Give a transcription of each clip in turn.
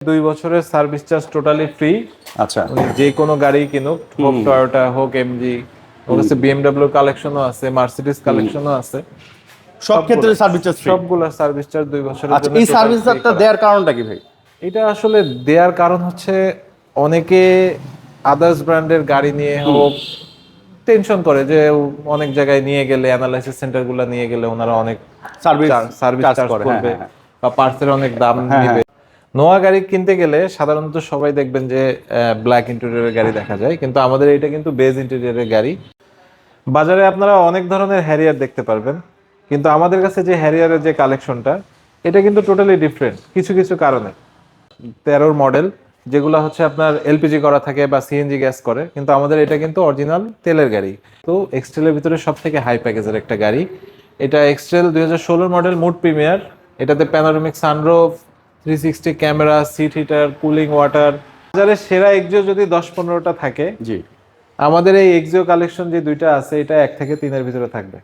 দুই বছরের service charge totally free. আচ্ছা। যে কোনো গাড়ি কিনুক হোক টয়োটা হোক এমজি ওর কাছে বিএমডব্লিউ কালেকশনও আছে মার্সিডিজ কালেকশনও আছে। সব ক্ষেত্রে সার্ভিস চার্জ সবগুলো সার্ভিস চার্জ দুই বছরের আচ্ছা জন্য এই সার্ভিস চার্জটা। দেওয়ার কারণটা কি ভাই? এটা আসলে দেওয়ার কারণ হচ্ছে অনেকে আদার্স ব্র্যান্ডের গাড়ি নিয়ে হোক টেনশন করে যে অনেক জায়গায় নিয়ে গেলে অ্যানালাইসিস সেন্টারগুলো নিয়ে গেলে ওনারা অনেক সার্ভিস সার্ভিস চার্জ চার্জ করে করবে হ্যাঁ, হ্যাঁ। বা পার্সের অনেক দাম হ্যাঁ, নিবে। নোয়া গাড়ি কিনতে গেলে সাধারণত সবাই দেখবেন যে ব্ল্যাক ইন্টেরিয়রের গাড়ি দেখা যায়। কিন্তু আমাদের এটা কিন্তু বেজ ইন্টেরিয়রের গাড়ি। বাজারে আপনারা অনেক ধরনের হ্যারিয়ার দেখতে পারবেন। কিন্তু আমাদের কাছে যে হ্যারিয়ারের যে কালেকশনটা এটা কিন্তু টোটালি ডিফারেন্ট কিছু কিছু কারণে। তেরোর মডেল যেগুলো হচ্ছে আপনার এলপিজি করা থাকে বা সিএনজি গ্যাস করে, কিন্তু আমাদের এটা কিন্তু অরিজিনাল তেলের গাড়ি। তো এক্সট্রেলের ভিতরে সব থেকে হাই প্যাকেজের একটা গাড়ি। এটা এক্সট্রেল দুই মডেল মুড প্রিমিয়ার এটাতে panoramic sunroof three sixty camera seat heater cooling water বাজারে সেরা এক্সিও যদি দশ পনেরোটা থাকে জি। আমাদের এই এক্সিও কালেকশন যে দুইটা আছে এটা এক থেকে তিনের ভিতরে থাকবে।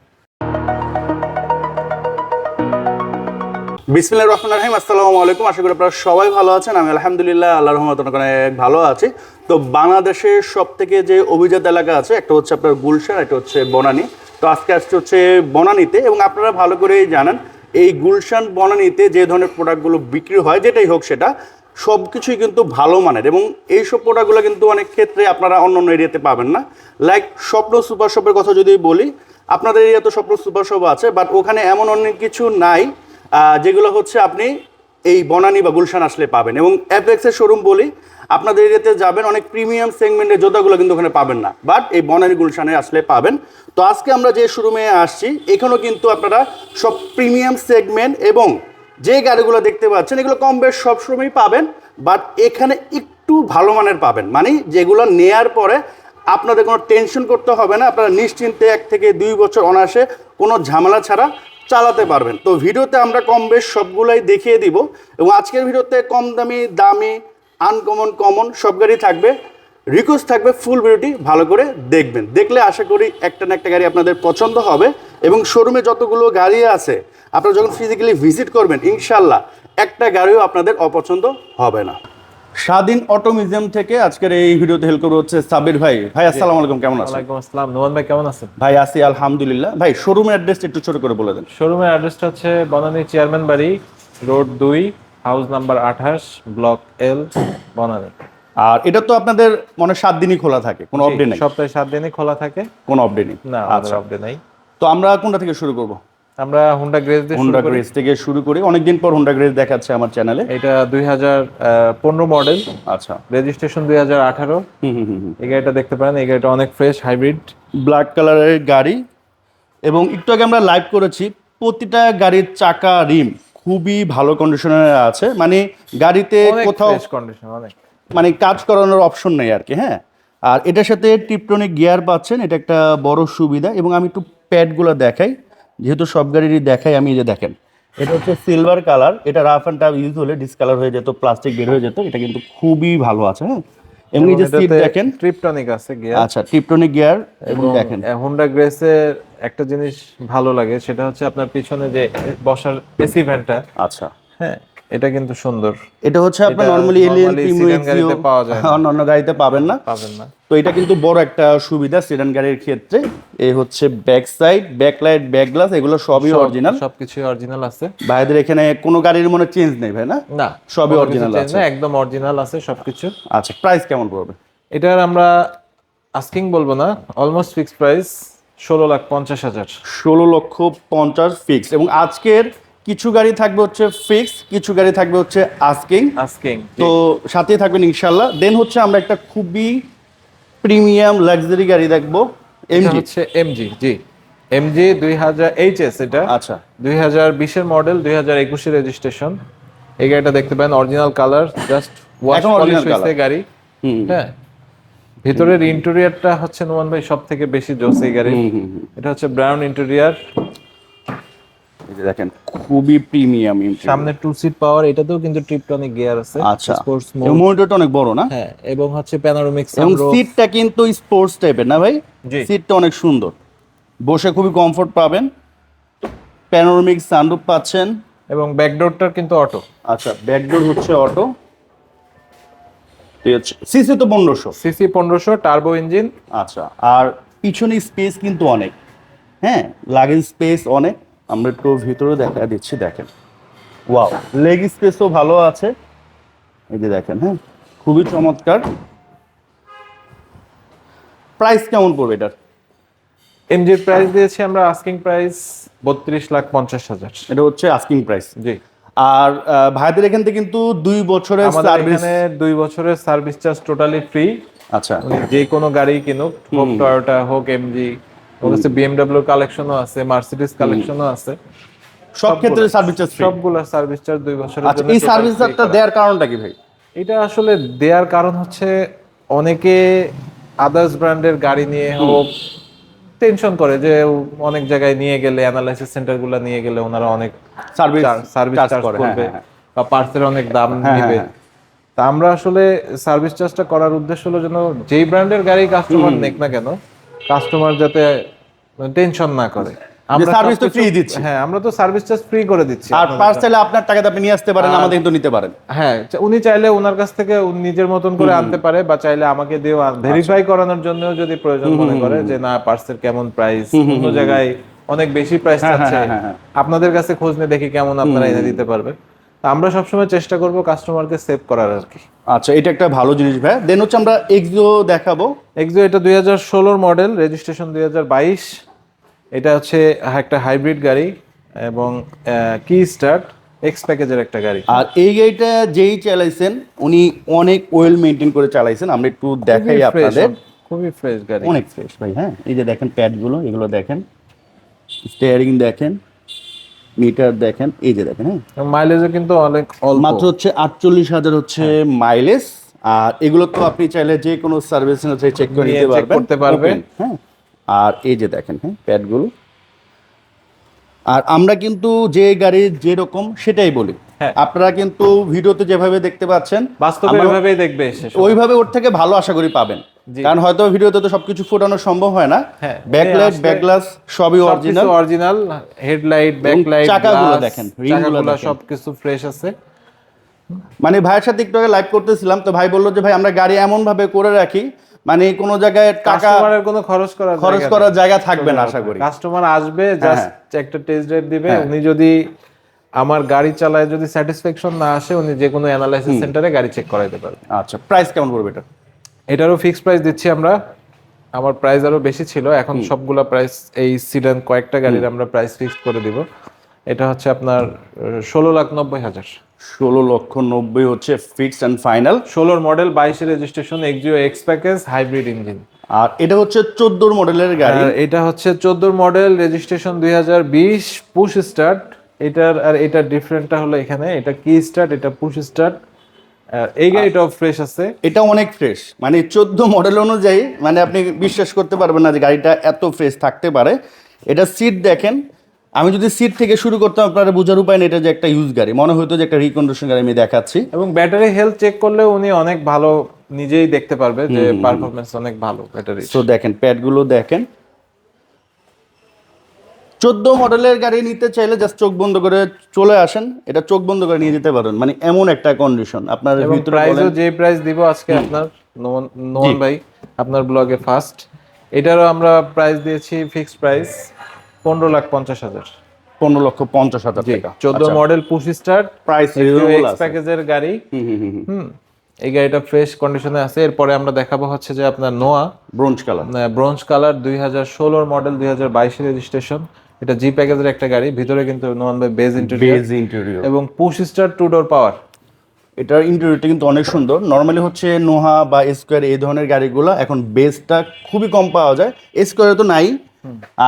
বিসমিল্লাহির রহমানির রহিম আসসালামু আলাইকুম। আশা করি আপনারা সবাই ভালো আছেন। আমি আলহামদুলিল্লাহ আল্লাহর রহমত অনেক ভালো আছি। তো বাংলাদেশের সব থেকে যে অভিজাত এলাকা আছে একটা হচ্ছে আপনার গুলশান একটা হচ্ছে বনানী। তো আজকে আসছে হচ্ছে বনানীতে এবং আপনারা ভালো করেই জানেন এই গুলশান বনানীতে যে ধরনের প্রোডাক্টগুলো বিক্রি হয়, যেটাই হোক সেটা সব কিছুই কিন্তু ভালো মানের এবং এইসব প্রোডাক্টগুলো কিন্তু অনেক ক্ষেত্রে আপনারা অন্য অন্য এরিয়াতে পাবেন না। লাইক স্বপ্ন সুপার শপের কথা যদি বলি, আপনাদের এরিয়া তো স্বপ্ন সুপার শপ আছে বাট ওখানে এমন অনেক কিছু নাই যেগুলো হচ্ছে আপনি এই বনানী বা গুলশান আসলে পাবেন। এবং অ্যাপেক্সের শোরুম বলি আপনাদের এরিয়াতে যাবেন, অনেক প্রিমিয়াম সেগমেন্টের জুতাগুলো কিন্তু ওখানে পাবেন না। বাট এই বনানী গুলশানে আসলে পাবেন। তো আজকে আমরা যে শোরুমে আসছি, এখানেও কিন্তু আপনারা সব প্রিমিয়াম সেগমেন্ট এবং যে গাড়িগুলো দেখতে পাচ্ছেন, এগুলো কম বেশ সব সবসময়ই পাবেন। বাট এখানে একটু ভালো মানের পাবেন। মানে যেগুলো নেয়ার পরে আপনাদের কোনো টেনশন করতে হবে না। আপনারা নিশ্চিন্তে এক থেকে দুই বছর অনায়াসে কোনো ঝামেলা ছাড়া চালাতে পারবেন। তো ভিডিওতে আমরা কম বেশ সবগুলাই দেখিয়ে দিব। এবং আজকের ভিডিওতে কম দামি দামি আনকমন কমন সব গাড়ি থাকবে। রিকোয়েস্ট থাকবে ফুল ভিডিওটি ভালো করে দেখবেন। দেখলে আশা করি একটা না একটা গাড়ি আপনাদের পছন্দ হবে এবং শোরুমে যতগুলো গাড়ি আছে আপনারা যখন ফিজিক্যালি ভিজিট করবেন ইনশাল্লাহ একটা গাড়িও আপনাদের অপছন্দ হবে না। স্বাধীন অটো মিউজিয়াম থেকে আজকের এই ভিডিওতে হেল্প করব হচ্ছে সাবির ভাই। ভাই আসসালামু আলাইকুম কেমন আছেন? ওয়ালাইকুম আসসালাম। নোমান ভাই কেমন আছেন? ভাই আছি আলহামদুলিল্লাহ। ভাই শোরুমের অ্যাড্রেস একটু ছোট করে বলে দেন। শোরুমের অ্যাড্রেসটা হচ্ছে বনানী চেয়ারম্যান বাড়ি রোড দুই হাউস নাম্বার আঠাশ ব্লক এল বনানী। আর এটা তো আপনাদের মনে সাত দিনই খোলা থাকে কোনো আপডেট নেই? সপ্তাহে সাত দিনই খোলা থাকে। কোনো আপডেট নেই? না আচ্ছা। আপডেট নাই। তো আমরা কোনটা থেকে শুরু করব? আমরা হুন্ডা গ্রেজ দিয়ে হোন্ডা গ্রেস থেকে শুরু করি। অনেকদিন পর হোন্ডা গ্রেস দেখাচ্ছে আমার চ্যানেলে এটা দুই হাজার পনেরো মডেল আচ্ছা। রেজিস্ট্রেশন দুই হাজার আঠারো। হুম হুম হুম এই গাড়িটা দেখতে পারেন এই গাড়িটা অনেক ফ্রেশ হাইব্রিড ব্ল্যাক কালারের গাড়ি। এবং একটু আগে আমরা লাইভ করেছি প্রতিটা গাড়ির চাকা রিম খুবই ভালো কন্ডিশনে আছে। মানে গাড়িতে কোথাও মানে কাজ করানোর অপশন নেই আর কি হ্যাঁ? আর এটার সাথে টিপটনিক গিয়ার পাচ্ছেন এটা একটা বড় সুবিধা। এবং আমি একটু প্যাডগুলো দেখাই। যেহেতু সব গাড়িরই দেখাই আমি যে দেখেন। এটা হচ্ছে সিলভার কালার এটা রাফ অ্যান্ড টাফ ইউজ হলে ডিসকালার হয়ে যেত প্লাস্টিক বের হয়ে যেত। এটা কিন্তু খুবই ভালো আছে হ্যাঁ? এমনি যে সিট দেখেন। ট্রিপটনিক আছে গিয়ার আচ্ছা টিপটনিক গিয়ার এবং দেখেন। হুন্ডা গ্রেসের একটা জিনিস ভালো লাগে সেটা হচ্ছে আপনার পিছনে যে বসার এসি ভ্যানটা আচ্ছা। হ্যাঁ এটা কিন্তু সুন্দর। এটা হচ্ছে আপনার নর্মালি এলিয়েন গাড়িতে পাওয়া যায়। অন্য গাড়িতে পাবেন না। পাবেন না। তো এটা কিন্তু বড় একটা সুবিধা সেডান গাড়ির ক্ষেত্রে। এই হচ্ছে back side back light back glass এগুলো সবই অরিজিনাল সবকিছু অরিজিনাল আছে। ভাইদের এখানে কোনো গাড়ির মনে চেঞ্জ নেই ভাই না? না সবই অরিজিনাল আছে। একদম অরিজিনাল আছে সবকিছু। আচ্ছা প্রাইস কেমন পড়বে? এটার আমরা আস্কিং বলব না অলমোস্ট ফিক্সড প্রাইস ষোলো লাখ পঞ্চাশ হাজার। ষোলো লক্ষ পঞ্চাশ ফিক্স এবং আজকের কিছু গাড়ি থাকবে হচ্ছে ফিক্স কিছু গাড়ি থাকবে হচ্ছে আস্কিং আস্কিং তো সাথেই থাকবেন ইনশাল্লাহ। দেন হচ্ছে আমরা একটা খুবই প্রিমিয়াম লাক্সারি গাড়ি দেখব এমজি হচ্ছে এমজি জি। এমজি দুই হাজার এইচএস এটা। আচ্ছা। দুই হাজার বিশের মডেল দুই হাজার একুশে রেজিস্ট্রেশন এই গাড়িটা দেখতে পারেন original colour just wash polish হয়েছে গাড়ি। হ্যাঁ। ভিতরের ইন্টেরিয়ারটা হচ্ছে নোমান ভাই সব থেকে বেশি জোস এই গাড়ি। এটা হচ্ছে ব্রাউন ইন্টেরিয়ার দেখেন খুবই প্রিমিয়াম সামনে টু সিট পাওয়ার এটাতেও কিন্তু ট্রিপটনিক গিয়ার আছে আচ্ছা। স্পোর্টস এবং মনিটরটা অনেক বড় না? হ্যাঁ এবং হচ্ছে প্যানোরামিক এবং সিটটা কিন্তু স্পোর্টস টাইপের না ভাই? সিটটা অনেক সুন্দর। বসে খুবই কমফোর্ট পাবেন। প্যানোরামিক সানরুফ পাচ্ছেন। এবং ব্যাকডোরটার কিন্তু অটো আচ্ছা ব্যাকডোর হচ্ছে অটো সিসি তো পনেরোশো। সিসি পনেরোশো টার্বো ইঞ্জিন আচ্ছা আর পিছনে স্পেস কিন্তু অনেক। হ্যাঁ লাগেজ স্পেস অনেক। আমরা একটু ভিতরে দেখা দিচ্ছি দেখেন। ওয়াও লেগ স্পেসও ভালো আছে। এই যে দেখেন হ্যাঁ খুবই চমৎকার। প্রাইস কেমন পড়বে এটার? এমজির প্রাইস দিয়েছি আমরা আস্কিং প্রাইস বত্রিশ লাখ পঞ্চাশ হাজার। এটা হচ্ছে আস্কিং প্রাইস জি। আর ভাইদের এখান থেকে কিন্তু দুই বছরের সার্ভিস দুই বছরের সার্ভিস চার্জ টোটালি ফ্রি আচ্ছা। যে কোনো গাড়ি কিনুক হোক টয়োটা হোক এমজি ওর কাছে বিএমডব্লিউ কালেকশনও আছে মার্সিডিজ কালেকশনও আছে। সব ক্ষেত্রে সার্ভিস চার্জ সবগুলো সার্ভিস চার্জ দুই বছরের আচ্ছা জন্য এই সার্ভিস চার্জটা। দেওয়ার কারণটা কি ভাই? এটা আসলে দেওয়ার কারণ হচ্ছে অনেকে আদার্স ব্র্যান্ডের গাড়ি নিয়ে হোক টেনশন করে যে অনেক জায়গায় নিয়ে গেলে অ্যানালাইসিস সেন্টারগুলো নিয়ে গেলে ওনারা অনেক সার্ভিস সার্ভিস চার্জ চার্জ করে হ্যাঁ, করবে হ্যাঁ, বা পার্সের অনেক দাম হ্যাঁ, নেবে। হ্যাঁ। তা আমরা আসলে সার্ভিস চার্জটা করার উদ্দেশ্য হলো যেন যেই ব্র্যান্ডের গাড়ি কাস্টমার নেক না কেন কাস্টমার যাতে টেনশন না করে। আমরা service তো সবকিছু- দিচ্ছি। হ্যাঁ আমরা তো সার্ভিস চার্জ ফ্রি করে দিচ্ছি আর আপনাদের পার্সেলে আপনার টাকাতে আপনি নিয়ে আসতে পারেন আমাদের কিন্তু নিতে পারেন। হ্যাঁ উনি চাইলে ওনার কাছ থেকে নিজের মতন করে আনতে পারে বা চাইলে আমাকে দিয়েও ভেরিফাই করানোর জন্য যদি প্রয়োজন মনে করে যে না পার্সের কেমন প্রাইস অন্য জায়গায় অনেক বেশি প্রাইস হ্যাঁ, চাচ্ছে হ্যাঁ, হ্যাঁ। আপনাদের কাছে খোঁজ নিয়ে দেখি কেমন আপনারা এনে দিতে পারবেন। তা আমরা সবসময় চেষ্টা করব কাস্টমারকে সেভ করার আর কি। আচ্ছা এটা একটা ভালো জিনিস ভাই। দেন হচ্ছে আমরা এক্সিও দেখাবো। এক্সো এটা দুই হাজার ষোলোর মডেল রেজিস্ট্রেশন দুই হাজার বাইশ। এটা হচ্ছে একটা হাইব্রিড গাড়ি এবং কি স্টার্ট? এক্স প্যাকেজের একটা গাড়ি। আর এই গাড়িটা যেই চালাইছেন উনি অনেক ওয়েল মেনটেন করে চালাইছেন। আমরা একটু দেখাই আপনাদের। খুবই ফ্রেশ গাড়ি। অনেক ফ্রেশ ভাই হ্যাঁ? এই যে দেখেন প্যাডগুলো এগুলো দেখেন। স্টিয়ারিং দেখেন মিটার দেখেন এই যে দেখেন হ্যাঁ? মাইলেজও কিন্তু অনেক অল্প। মাত্র হচ্ছে আটচল্লিশ হাজার হচ্ছে মাইলেজ আর এগুলো তো আপনি চাইলে যে কোনো সার্ভিস চেক করে নিতে পারবেন। করতে পারবে। Open, হ্যাঁ? আর এই যে দেখেন হ্যাঁ প্যাডগুলো। আর আমরা কিন্তু যে গাড়ির যেরকম সেটাই বলি। হ্যাঁ। আপনারা কিন্তু ভিডিওতে যেভাবে দেখতে পাচ্ছেন বাস্তবে দেখবে ওইভাবে ওর থেকে ভালো আশা করি পাবেন। কারণ হয়তো ভিডিওতে তো সবকিছু ফোটানো সম্ভব হয় না। হ্যাঁ, ব্যাকলাইট ব্যাকগ্লাস সবই অরিজিনাল। অরিজিনাল হেডলাইট ব্যাকলাইট চাকাগুলো দেখেন, রিংগুলো। সবকিছু ফ্রেশ আছে। মানে ভাইয়ের সাথে একটু আগে লাইভ করতেছিলাম তো ভাই বলল যে ভাই আমরা গাড়ি এমন ভাবে করে রাখি মানে কোনো জায়গায় টাকা কোনো খরচ করার খরচ করার জায়গা থাকবে না আশা করি। কাস্টমার আসবে হ্যাঁ, জাস্ট একটা টেস্ট ড্রাইভ দিবে। হ্যাঁ। উনি যদি আমার গাড়ি চালায় যদি স্যাটিসফ্যাকশন না আসে উনি যে কোনো অ্যানালাইসিস সেন্টারে গাড়ি চেক করাইতে পারবে। আচ্ছা প্রাইস কেমন পড়বে এটা? এটারও ফিক্সড প্রাইস দিচ্ছি আমরা। আমার প্রাইস আরও বেশি ছিল এখন সবগুলা প্রাইস এই সিডান কয়েকটা গাড়ির আমরা প্রাইস ফিক্সড করে দিব। এটা হচ্ছে আপনার ষোলো লাখ নব্বই হাজার। ষোলো লক্ষ নব্বই হচ্ছে ফিক্সড অ্যান্ড ফাইনাল ষোলোর মডেল বাইশে registration Axio X package hybrid engine আর এটা হচ্ছে চোদ্দোর মডেলের গাড়ি। আর এটা হচ্ছে চোদ্দোর মডেল রেজিস্ট্রেশন দুই হাজার বিশ পুশ স্টার্ট এটার আর এটার ডিফারেন্টটা হলো এখানে এটা কি স্টার্ট এটা পুশ স্টার্ট এই গাড়িটাও ফ্রেশ আছে। এটা অনেক ফ্রেশ মানে চোদ্দ মডেল অনুযায়ী মানে আপনি বিশ্বাস করতে পারবেন না যে গাড়িটা এত ফ্রেশ থাকতে পারে। এটা সিট দেখেন আমি যদি সিট থেকে শুরু করতাম আপনারা বোঝার উপায় নেই এটা যে একটা ইউজ গাড়ি। মনে হতো যে একটা রিকন্ডিশন গাড়ি আমি দেখাচ্ছি। এবং ব্যাটারি হেলথ চেক করলে উনি অনেক ভালো নিজেই দেখতে পারবে যে পারফরমেন্স অনেক ভালো ব্যাটারি তো দেখেন প্যাডগুলো দেখেন। চোদ্দ মডেলের গাড়ি নিতে চাইলে জাস্ট চোখ বন্ধ করে চলে আসেন। এটা চোখ বন্ধ করে নিয়ে যেতে পারেন। মানে এমন একটা কন্ডিশন আপনার প্রাইসও যে প্রাইস দিব আজকে আপনার নোমান ভাই আপনার ব্লগে ফার্স্ট এটারও আমরা প্রাইস দিয়েছি ফিক্সড প্রাইস পনেরো লাখ পঞ্চাশ হাজার। পনেরো লক্ষ পঞ্চাশ হাজার টাকা। চোদ্দ মডেল পুশ স্টার্ট প্রাইস প্যাকেজের গাড়ি। হুম এই গাড়িটা ফ্রেশ কন্ডিশনে আছে। এরপরে আমরা দেখাবো হচ্ছে যে আপনার Noah bronze colour bronze colour দুই হাজার ষোলোর মডেল দুই হাজার বাইশের রেজিস্ট্রেশন এটা জি প্যাকেজের একটা গাড়ি। ভিতরে কিন্তু নোয়ান ভাই বেজ ইন্টেরিয়র বেজ ইন্টেরিয়র এবং push start two door power এটার ইন্টেরিয়রটা কিন্তু অনেক সুন্দর। নর্মালি হচ্ছে নোহা বা স্কোয়ার এই ধরনের গাড়িগুলো এখন বেসটা খুবই কম পাওয়া যায়। স্কোয়ারে তো নাই।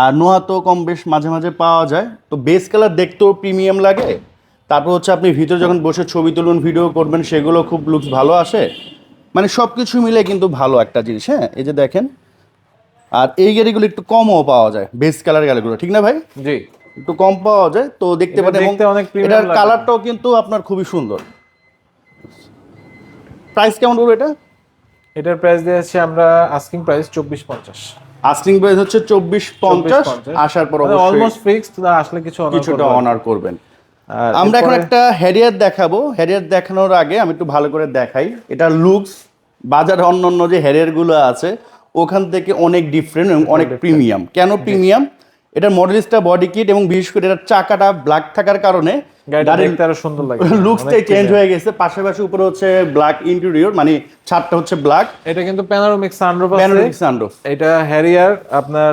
আর নোহা তো কম বেশ মাঝে মাঝে পাওয়া যায়। তো বেস কালার দেখতেও প্রিমিয়াম লাগে। তারপর হচ্ছে আপনি ভিতরে যখন বসে ছবি তুলুন ভিডিও করবেন সেগুলো খুব লুকস ভালো আসে। মানে সব কিছু মিলে কিন্তু ভালো একটা জিনিস হ্যাঁ? এই যে দেখেন। আর এই গাড়িগুলো একটু কমও পাওয়া যায় বেস কালার গাড়িগুলো ঠিক না ভাই? জি। একটু কম পাওয়া যায় তো দেখতে পারেন এটার কালারটাও কিন্তু আপনার খুবই সুন্দর। প্রাইস কেমন পড়বে এটা? এটার প্রাইস দিয়েছি আমরা আস্কিং প্রাইস চব্বিশ পঞ্চাশ। আস্কিং প্রাইস হচ্ছে চব্বিশ পঞ্চাশ আসার পর অলমোস্ট ফিক্সড আসলে কিছু কিছুটা অনার করবেন। আমরা এখন একটা হ্যারিয়ার দেখাবো। হ্যারিয়ার দেখানোর আগে আমি একটু ভালো করে দেখাই। এটা লুকস বাজারে অন্য অন্য যে হ্যারিয়ারগুলো আছে ওখান থেকে অনেক ডিফারেন্ট এবং অনেক প্রিমিয়াম কেন প্রিমিয়াম এটার মডেলিস্টটা বডি কিট এবং বিশেষ করে এটার চাকাটা ব্ল্যাক থাকার কারণে গাড়িটা আরও সুন্দর লাগে। লুকসটাই চেঞ্জ হয়ে গেছে। পাশাপাশি উপরে হচ্ছে ব্ল্যাক ইন্টেরিয়র মানে ছাদটা হচ্ছে ব্ল্যাক এটা কিন্তু প্যানোরামিক সানরুফ আছে। প্যানোরামিক সানরুফ এটা হ্যারিয়ার আপনার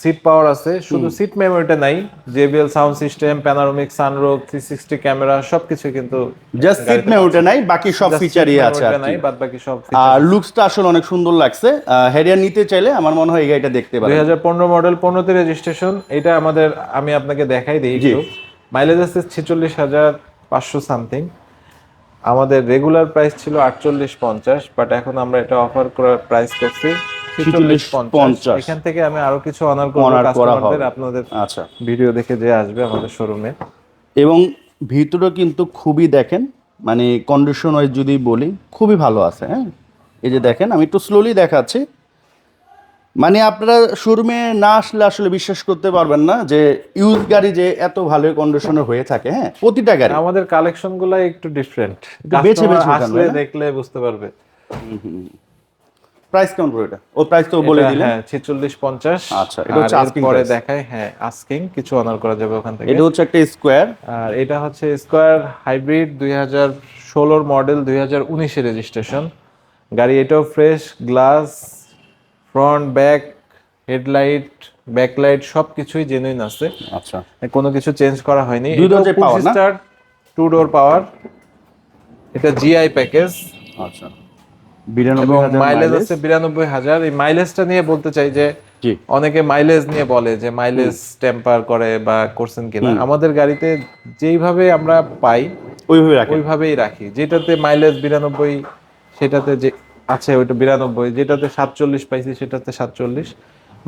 সিট পাওয়ার আছে। শুধু সিট মেমোরিটা নাই। JBL sound system panoramic sunroof 360 camera সবকিছু কিন্তু জাস্ট সিট মেমোরিটা নাই বাকি সব ফিচারই আছে আর নাই বাদ বাকি সব আর লুকসটা আসলে অনেক সুন্দর লাগছে। হ্যারিয়ার নিতে চাইলে আমার মনে হয় এই গাড়িটা দেখতে দুই পারেন হাজার পনেরো মডেল পনেরোতে রেজিস্ট্রেশন এটা আমাদের আমি আপনাকে দেখাই দিই। একটু। মাইলেজ আছে ছেচল্লিশ হাজার পাঁচশো সামথিং আমাদের রেগুলার প্রাইস ছিল আটচল্লিশ পঞ্চাশ বাট এখন আমরা এটা অফার করার প্রাইস করছি ছেচল্লিশ পঞ্চাশ। এখান থেকে আমি আরও কিছু অনার। কাস্টমারদের আপনাদের আচ্ছা। ভিডিও দেখে যে আসবে আমাদের শোরুমে এবং ভিতরে কিন্তু খুবই দেখেন মানে কন্ডিশন ওয়াইজ যদি বলি খুবই ভালো আছে হ্যাঁ? এই যে দেখেন আমি একটু স্লোলি দেখাচ্ছি। মানে আপনারা শোরুমে না আসলে আসলে বিশ্বাস করতে পারবেন না যে ইউজ গাড়ি যে এত ভালো কন্ডিশনের হয়ে থাকে হ্যাঁ? প্রতিটা গাড়ি। আমাদের কালেকশনগুলো একটু ডিফারেন্ট বেছে বেছে আসলে দেখলে বুঝতে পারবে। প্রাইস কেমন পড়ে এটা? ও প্রাইস তো বলে দিলেন। হ্যাঁ ছেচল্লিশ পঞ্চাশ। আচ্ছা, এটা হচ্ছে asking পরে। দেখায় হ্যাঁ আস্কিং কিছু অনার করা যাবে ওখান থেকে। এটা হচ্ছে একটা স্কোয়ার আর এটা হচ্ছে স্কোয়ার হাইব্রিড দুই হাজার ষোলোর মডেল দুই হাজার উনিশে রেজিস্ট্রেশন গাড়ি এটাও fresh glass front back headlight backlight সব কিছুই জেনুইন আছে। আচ্ছা। কোনো কিছু চেঞ্জ করা হয়নি। দুই দরজায় power না? টু ডোর পাওয়ার এটা জিআই প্যাকেজ আচ্ছা। মাইলেজ আছে বিরানব্বই হাজার। এই মাইলেজটা নিয়ে বলতে চাই যে অনেকে মাইলেজ নিয়ে বলে যে মাইলেজ টেম্পার করে বা করছেন কিনা। আমাদের গাড়িতে যেইভাবে আমরা পাই ওইভাবে ওইভাবেই রাখি। যেটাতে মাইলেজ বিরানব্বই সেটাতে যে আছে ওইটা বিরানব্বই যেটাতে সাতচল্লিশ পাইছি সেটাতে সাতচল্লিশ।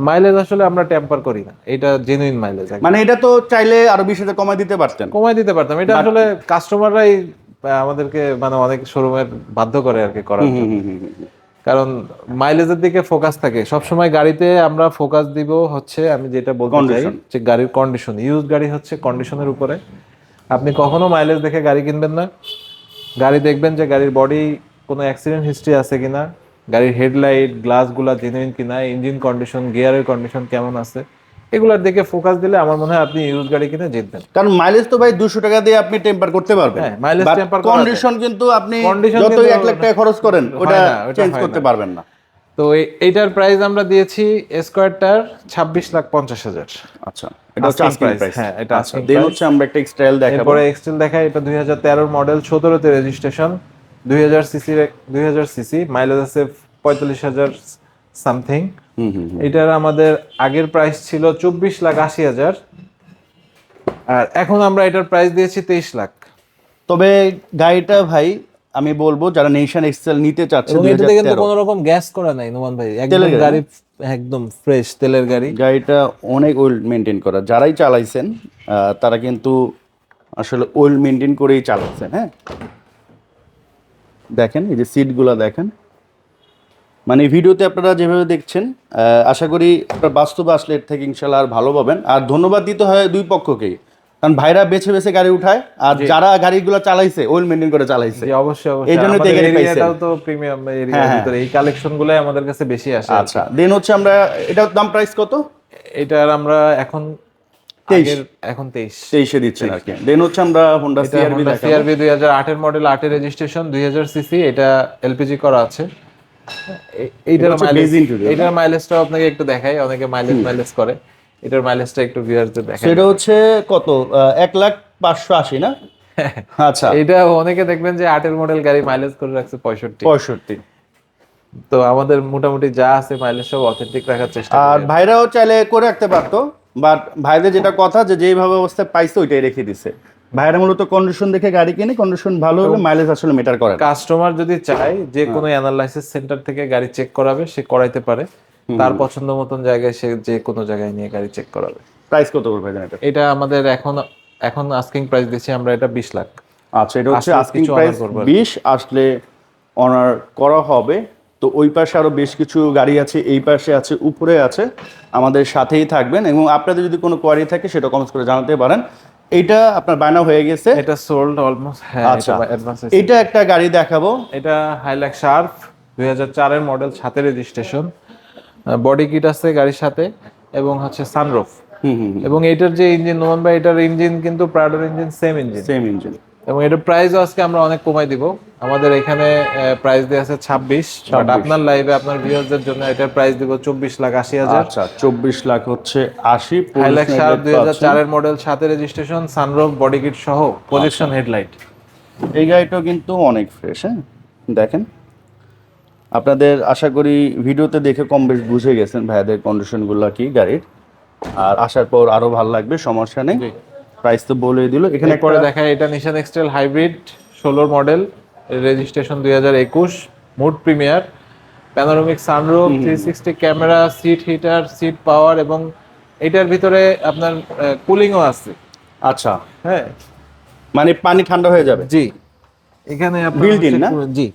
মাইলেজ আসলে আমরা টেম্পার করি না এটা জেনুইন মাইলেজ মানে এটা তো চাইলে আরও বিশ হাজার কমাই দিতে পারতেন। কমাই দিতে পারতাম এটা আসলে কাস্টমাররাই আমাদেরকে মানে অনেক শোরুমের বাধ্য করে আর কি করার কারণ মাইলেজের দিকে ফোকাস থাকে। সব সময় গাড়িতে আমরা ফোকাস দিব হচ্ছে আমি যেটা বলতে চাই যে গাড়ির কন্ডিশন ইউজ গাড়ি হচ্ছে কন্ডিশনের উপরে। আপনি কখনো মাইলেজ দেখে গাড়ি কিনবেন না। গাড়ি দেখবেন যে গাড়ির বডি কোনো অ্যাক্সিডেন্ট হিস্ট্রি আছে কিনা গাড়ির হেডলাইট গ্লাসগুলা জেনুইন কিনা ইঞ্জিন কন্ডিশন গিয়ারের কন্ডিশন কেমন আছে এগুলার দিকে ফোকাস দিলে আমার মনে হয় আপনি ইউজ গাড়ি কিনে জিতবেন। কারণ মাইলেজ তো ভাই দুশো টাকা দিয়ে আপনি টেম্পার করতে পারবেন। হ্যাঁ, করা যায়। কন্ডিশন কিন্তু আপনি যতই কিন্তু এক লাখ টাকা খরচ করেন ওটা চেঞ্জ করতে পারবেন না। তো এই- এইটার প্রাইস আমরা দিয়েছি স্কোয়ারটার ছাব্বিশ লাখ পঞ্চাশ হাজার। আচ্ছা এটা হচ্ছে price হ্যাঁ, এটা আচ্ছা দেন হচ্ছে আমরা একটা স্টাইল দেখাবো। এরপরে এক্সটেল দেখায় এটা দুই হাজার তেরোর মডেল সতেরোতে রেজিস্ট্রেশন দুই হাজার সিসি দুই হাজার সিসি মাইলেজ আছে পঁয়তাল্লিশ হাজার সামথিং হুম হুম এটার আমাদের আগের প্রাইস ছিল চব্বিশ লাখ আশি হাজার। আর এখন আমরা এটার প্রাইস দিয়েছি তেইশ লাখ। তবে গাড়িটা ভাই আমি বলব যারা নেশন এক্সেল নিতে চাচ্ছে এটাতে কিন্তু কোনো রকম গ্যাস করা নাই নোমান ভাই। একদম গাড়ি? গাড়ি একদম ফ্রেশ তেলের গাড়ি। গাড়িটা অনেক ওয়েল মেনটেন করা। যারাই চালাইছেন তারা কিন্তু আসলে ওয়েল মেনটেন করেই চালাচ্ছেন হ্যাঁ? দেখেন এই যে সিটগুলো দেখেন। মানে ভিডিওতে আপনারা যেভাবে দেখছেন আশা করি আপনার বাস্তবে আসলে এর থেকে ইনশাল্লাহ আর ভালো পাবেন। আর ধন্যবাদ দিতে হয় দুই পক্ষকেই কারণ ভাইরা বেছে বেছে গাড়ি উঠায় আর যারা গাড়িগুলো চালাইছে ওয়েল মেনটেন করে চালাইছে। অবশ্যই অবশ্যই। এই জন্যই তো। এরিয়াটাও তো প্রিমিয়াম এরিয়ার ভিতরে এই কালেকশন গুলাই আমাদের কাছে বেশি আসে আচ্ছা দেন হচ্ছে আমরা এটার দাম প্রাইস কত? এটার আমরা এখন এখন তেইশ। তেইশে দিচ্ছেন আর কি। দেন হচ্ছে আমরা হোন্ডা সিআরবি দেখাবো। সিআরবি দুই হাজার আটের মডেল আটের রেজিস্ট্রেশন দুই হাজার সিসি এটা এলপিজি করা আছে। এইটার মাইলেজ আপনাকে একটু দেখাই অনেকে মাইলেজ মাইলেজ করে। এটার মাইলেজটা একটু ভিউয়ারদের দেখাই। সেটা হচ্ছে কত? এক লাখ পাঁচশো আশি না? আচ্ছা। এটা অনেকে দেখবেন যে আটের মডেল গাড়ি মাইলেজ করে রাখছে পঁয়ষট্টি। পঁয়ষট্টি। তো আমাদের মোটামুটি যা আছে মাইলেজ সব অথেন্টিক রাখার চেষ্টা আর ভাইরাও চাইলে করে রাখতে পারতো। বাট ভাইদের যেটা কথা যে যেইভাবে অবস্থায় পাইছে ওইটাই রেখে দিছে। ভাইরা মূলত কন্ডিশন দেখে গাড়ি কিনে কন্ডিশন ভালো হলে মাইলেজ আসলে মেটার করে কাস্টমার যদি চায় যে কোনো অ্যানালাইসিস সেন্টার থেকে গাড়ি চেক করাবে সে করাইতে পারে। তার পছন্দ মতন জায়গায় সে যে কোনো জায়গায় নিয়ে গাড়ি চেক করাবে। প্রাইস কত করবে এটা? এটা আমাদের এখন এখন আস্কিং প্রাইস দিচ্ছি আমরা এটা বিশ লাখ। আচ্ছা এটা হচ্ছে আস্কিং প্রাইস honor করব আর বিশ আসলে অনার করা হবে। তো ওই পাশে আরও বেশ কিছু গাড়ি আছে এই পাশে আছে উপরে আছে। আমাদের সাথেই থাকবেন এবং আপনাদের যদি কোনো কোয়ারি থাকে সেটা কমেন্টস করে জানাতে পারেন। এইটা আপনার বায়না হয়ে গেছে। এটা সোল্ড অলমোস্ট হ্যাঁ আচ্ছা। এটা একটা গাড়ি দেখাবো। এটা হাইলাক শার্প দুই হাজার চারের মডেল সাথে রেজিস্ট্রেশন বডি কিট আছে গাড়ির সাথে এবং হচ্ছে সানরুফ হুম হুম এবং এটার যে ইঞ্জিন নোমান এটার ইঞ্জিন কিন্তু প্রাডোর engine same engine same engine এবং এটার প্রাইসও আজকে আমরা অনেক কমাই দিব। আমাদের এখানে প্রাইস দিয়ে আছে ছাব্বিশ। বাট আপনার লাইভে আপনার ভিউয়ারদের জন্য এটার প্রাইস দিব চব্বিশ লাখ আশি হাজার। আচ্ছা চব্বিশ লাখ হচ্ছে আশি হাইলাক্স সার দুই হাজার চারের মডেল সাথে রেজিস্ট্রেশন সানরুফ বডি কিট সহ প্রজেকশন হেডলাইট এই গাড়িটাও কিন্তু অনেক ফ্রেশ হ্যাঁ? দেখেন। আপনাদের আশা করি ভিডিওতে দেখে কম বেশ বুঝে গেছেন ভাইয়াদের কন্ডিশনগুলো কি গাড়ির। আর আসার পর আরও ভালো লাগবে সমস্যা নেই। প্রাইস তো বলে দিল। এখানে পরে দেখা এটা নিশান এক্সটেল হাইব্রিড ষোলোর মডেল রেজিস্ট্রেশন দুই হাজার একুশ mode premier panoramic sunroof three sixty camera seat heater seat power এবং এটার ভিতরে আপনার কুলিংও আছে। আচ্ছা। হ্যাঁ। মানে পানি ঠান্ডা হয়ে যাবে? জি। এখানে Built-in না? জি।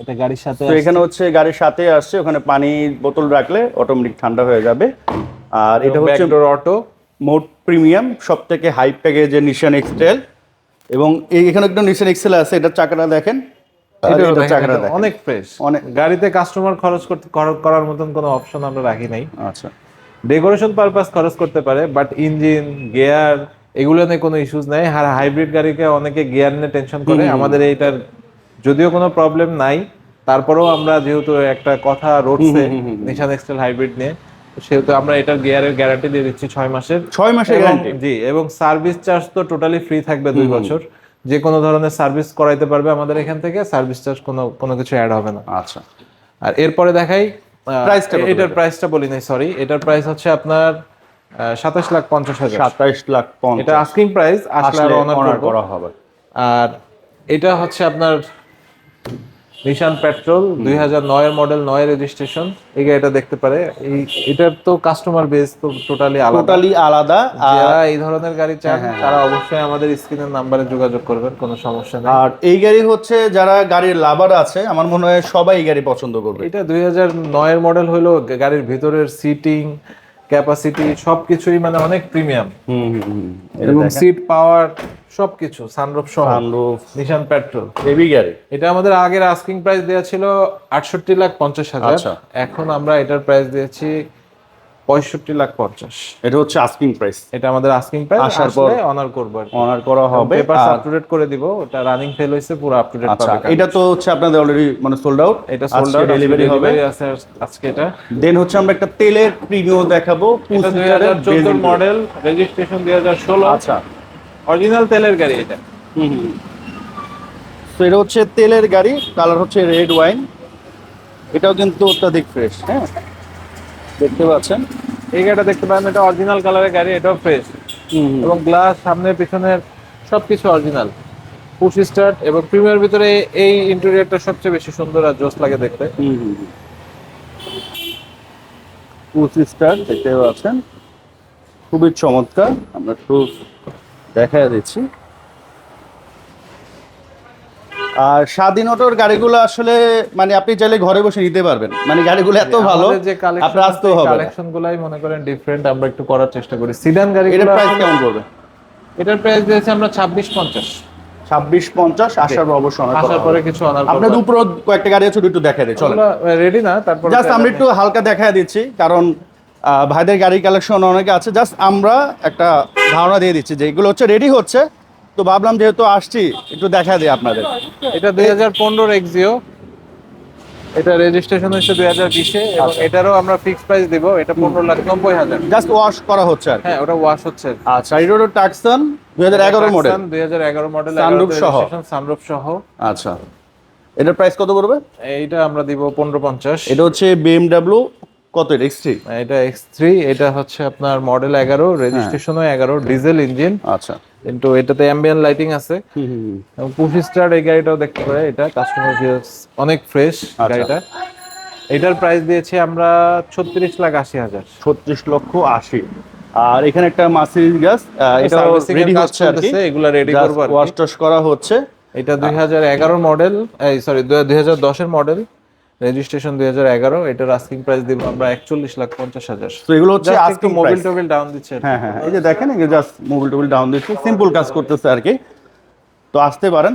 এটা গাড়ির সাথে তো এখানে হচ্ছে গাড়ির সাথে আসছে ওখানে পানির বোতল রাখলে অটোমেটিক ঠান্ডা হয়ে যাবে। আর এটা হচ্ছে অটো মোট প্রিমিয়াম সব থেকে হাই প্যাকেজের নিশান এক্সটেল এবং এই- এখানে একটা নিশান এক্সেল আছে এটার চাকাটা দেখেন। এটা অনেক ফ্রেশ অনেক গাড়িতে কাস্টমার খরচ করতে করার মতন কোনো অপশন আমরা রাখি নাই। আচ্ছা। ডেকোরেশন পারপাস খরচ করতে পারে বাট ইঞ্জিন গিয়ার এগুলো নিয়ে কোনো ইস্যুস নাই। আর হাইব্রিড গাড়িকে অনেকে গিয়ার নিয়ে টেনশন করে। আমাদের এইটার যদিও কোনো প্রবলেম নাই তারপরেও আমরা যেহেতু একটা কথা রটছে নিশান এক্সটেল হাইব্রিড নিয়ে সেহেতু আমরা এটার গিয়ারের গ্যারান্টি দিয়ে দিচ্ছি ছয় মাসের। ছয় মাসের গ্যারান্টি জি এবং সার্ভিস চার্জ তো টোটালি ফ্রি থাকবে দুই বছর। যে কোনো ধরনের সার্ভিস করাইতে পারবে আমাদের এখান থেকে সার্ভিস চার্জ কোনো কোনো কিছু অ্যাড হবে না। আচ্ছা। আর এরপরে দেখাই Price টা কত এটার প্রাইসটা বলি নাই সরি এটার প্রাইস হচ্ছে আপনার সাতাশ লাখ পঞ্চাশ হাজার। সাতাইশ লাখ এটা আস্কিং প্রাইস আসলে অনার করা হবে। আর এটা হচ্ছে আপনার নিশান পেট্রোল দুই হাজার নয়ের মডেল নয় রেজিস্ট্রেশন এই গাড়িটা দেখতে পারে। এই এটার তো কাস্টমার বেস তো টোটালি আলাদা। টোটালি আলাদা। যারা এই ধরনের গাড়ি চান হ্যাঁ, তারা অবশ্যই আমাদের স্ক্রিনের নাম্বারে যোগাযোগ করবেন কোনো সমস্যা নেই। আর এই গাড়ি হচ্ছে যারা গাড়ির লাভার আছে আমার মনে হয় সবাই এই গাড়ি পছন্দ করবে। এটা দুই হাজার নয়ের মডেল হলো গাড়ির ভিতরের সিটিং ক্যাপাসিটি সবকিছুই মানে অনেক প্রিমিয়াম এবং সিট পাওয়ার সবকিছু সানরুফ সহ। সানরুফ নিশান পেট্রোল হেভি গাড়ি। এটা আমাদের আগের আস্কিং প্রাইস দেওয়া ছিল আটষট্টি লাখ পঞ্চাশ হাজার। আচ্ছা। এখন আমরা এটার প্রাইস দিয়েছি পঁয়ষট্টি লাখ পঞ্চাশ। এটা হচ্ছে আস্কিং প্রাইস এটা আমাদের আস্কিং প্রাইস আসার পর অনার করব অনার করা হবে। পেপার আপ টু ডেট করে দিব ওটা রানিং ফেল হয়েছে পুরো আপ টু ডেট আচ্ছা পাবে এটা তো হচ্ছে আপনাদের অলরেডি মানে সোল্ড আউট এটা সোল্ড আউট ডেলিভারি হবে। আজকে এটা। দেন হচ্ছে আমরা একটা তেলের প্রিমিয়াম দেখাবো। এটা দুই হাজার চোদ্দোর মডেল রেজিস্ট্রেশন দুই হাজার ষোলো। আচ্ছা। অরিজিনাল তেলের গাড়ি এটা। হুম হুম। তো এটা হচ্ছে তেলের গাড়ি কালার হচ্ছে রেড ওয়াইন এটাও কিন্তু অত্যাধিক ফ্রেশ হ্যাঁ? দেখতে পাচ্ছেন? এই গাড়িটা দেখতে পারেন এটা অরিজিনাল কালারের গাড়ি এটাও ফ্রেশ এবং গ্লাস সামনে পিছনের সবকিছু অরিজিনাল পুশ স্টার্ট এবং প্রিমিয়ার ভিতরে এই ইন্টেরিয়রটা সবচেয়ে বেশি সুন্দর আর জোস লাগে দেখতে। পুশ স্টার্ট দেখতে পাচ্ছেন? খুবই চমৎকার। আমরা একটু দেখা দিচ্ছি। আর স্বাধীন অটোর গাড়িগুলো আসলে মানে আপনি চাইলে ঘরে বসে নিতে পারবেন। মানে গাড়িগুলো এত ভালো আপনার আসতেও হবে। কালেকশন গুলাই মনে করেন ডিফারেন্ট আমরা একটু করার চেষ্টা করি। সিডান গাড়ি এটার প্রাইস কেমন পড়বে? এটার প্রাইস দিয়েছি আমরা ছাব্বিশ পঞ্চাশ। ছাব্বিশ পঞ্চাশ আসার পর অবশ্যই অনার আসার পরে কিছু অনার আপনাদের উপরও কয়েকটা গাড়ি আছে একটু দেখা দিই চলো রেডি না তারপর জাস্ট আমরা একটু হালকা দেখা দিচ্ছি কারণ ভাইদের গাড়ি কালেকশন অনেকে আছে। জাস্ট আমরা একটা ধারণা দিয়ে দিচ্ছি যে এগুলো হচ্ছে রেডি হচ্ছে। তো ভাবলাম যেহেতু আসছি একটু দেখা দিই আপনাদের। এটা দুই হাজার পনেরোর এক্সিও এটা রেজিস্ট্রেশন হচ্ছে দুই হাজার বিশে এবং আচ্ছা। এটারও আমরা ফিক্স প্রাইস দিব। এটা পনেরো লাখ নব্বই হাজার। জাস্ট ওয়াশ করা হচ্ছে আর হ্যাঁ ওটা ওয়াশ হচ্ছে। আচ্ছা এটা টাকসন দুই হাজার এগারো মডেল দুই হাজার এগারো মডেল Sunroof সহ। সানরুফ সহ। আচ্ছা। এটার প্রাইস কত পড়বে? এইটা আমরা দিব পনেরো পঞ্চাশ। এটা হচ্ছে বিএমডাব্লিউ কত এটা? এক্স থ্রি এটা এক্স থ্রি এটা হচ্ছে আপনার মডেল এগারো রেজিস্ট্রেশনও এগারো ডিজেল ইঞ্জিন আচ্ছা। কিন্তু এটাতে অ্যাম্বিয়েন্ট লাইটিং আছে। এবং পুশ স্টার এই গাড়িটাও দেখতে পারে এটা কাস্টমার অনেক ফ্রেশ আচ্ছা। গাড়িটা। এটার প্রাইস দিয়েছি আমরা ছত্রিশ লাখ আশি হাজার। ছত্রিশ লক্ষ আশি। আর এখানে একটা মাসিস গ্যাস এটা রেডি হচ্ছে আর কি। এগুলা ready করব আর ওয়াশ টস করা হচ্ছে। এটা দুই হাজার এগারো মডেল এই সরি দুই হাজার দশের মডেল রেজিস্ট্রেশন দুই হাজার এগারো এটার আস্কিং প্রাইস দিব আমরা একচল্লিশ লাখ পঞ্চাশ হাজার। তো এগুলো হচ্ছে আজকে মোবিল মোবাইল টোবিল ডাউন দিচ্ছে। হ্যাঁ হ্যাঁ এই যে দেখেন এই জাস্ট মোবাইল টোবিল ডাউন দিচ্ছে সিম্পল কাজ করতেছে আর কি। তো আসতে পারেন।